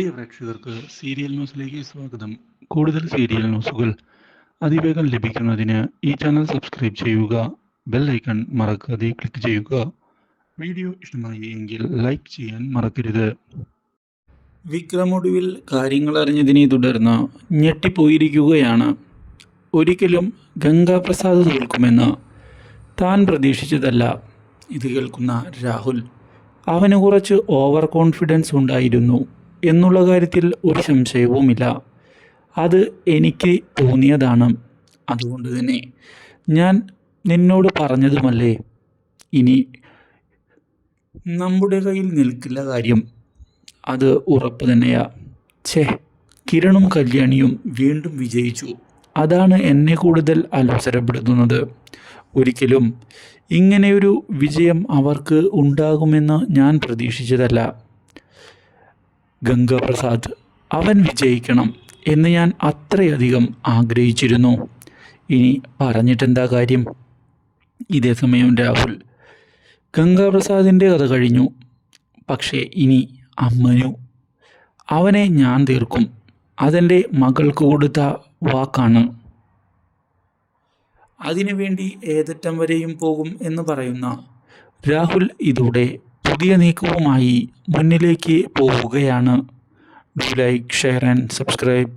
പ്രിയ പ്രേക്ഷകർക്ക് സീരിയൽ ന്യൂസിലേക്ക് സ്വാഗതം. കൂടുതൽ സീരിയൽ ന്യൂസുകൾ അതിവേഗം ലഭിക്കുന്നതിന് ഈ ചാനൽ സബ്സ്ക്രൈബ് ചെയ്യുക ബെൽ ഐക്കൺ മറക്കാതെ ക്ലിക്ക് ചെയ്യുക. വീഡിയോ ഇഷ്ടമായി എങ്കിൽ ലൈക്ക് ചെയ്യാൻ മറക്കരുത്. വിക്രമൊടുവിൽ കാര്യങ്ങൾ അറിഞ്ഞതിനെ തുടർന്ന് ഞെട്ടിപ്പോയിരിക്കുകയാണ്. ഒരിക്കലും ഗംഗാപ്രസാദ് തോൽക്കുമെന്ന് താൻ പ്രതീക്ഷിച്ചതല്ല. ഇത് കേൾക്കുന്ന രാഹുൽ. അവന് കുറച്ച് ഓവർ കോൺഫിഡൻസ് ഉണ്ടായിരുന്നു. എന്നുള്ള കാര്യത്തിൽ ഒരു സംശയവുമില്ല. അത് എനിക്ക് തോന്നിയതാണ്. അതുകൊണ്ട് തന്നെ ഞാൻ നിന്നോട് പറഞ്ഞതുമല്ലേ? ഇനി നമ്മുടെ കയ്യിൽ നിൽക്കില്ല കാര്യം അത് ഉറപ്പ് തന്നെയാ. ഛേ കിരണും കല്യാണിയും വീണ്ടും വിജയിച്ചു. അതാണ് എന്നെ കൂടുതൽ അലോസരപ്പെടുത്തുന്നത്. ഒരിക്കലും ഇങ്ങനെയൊരു വിജയം അവർക്ക് ഉണ്ടാകുമെന്ന് ഞാൻ പ്രതീക്ഷിച്ചതല്ല. ഗംഗാപ്രസാദ് അവൻ വിജയിക്കണം എന്ന് ഞാൻ അത്രയധികം ആഗ്രഹിച്ചിരുന്നു. ഇനി പറഞ്ഞിട്ടെന്താ കാര്യം? ഇതേ സമയം രാഹുൽ ഗംഗാപ്രസാദിന്റെ കഥ കഴിഞ്ഞു. പക്ഷേ ഇനി അമ്മനു അവനെ ഞാൻ തീർക്കും. അതെന്റെ മകൾക്ക് കൊടുത്ത വാക്കാണ്. അതിനുവേണ്ടി ഏതറ്റം വരെയും പോകും എന്ന് പറയുന്ന രാഹുൽ ഇതോടെ പുതിയ നീക്കവുമായി മുന്നിലേക്ക് പോവുകയാണ്. Do like share and subscribe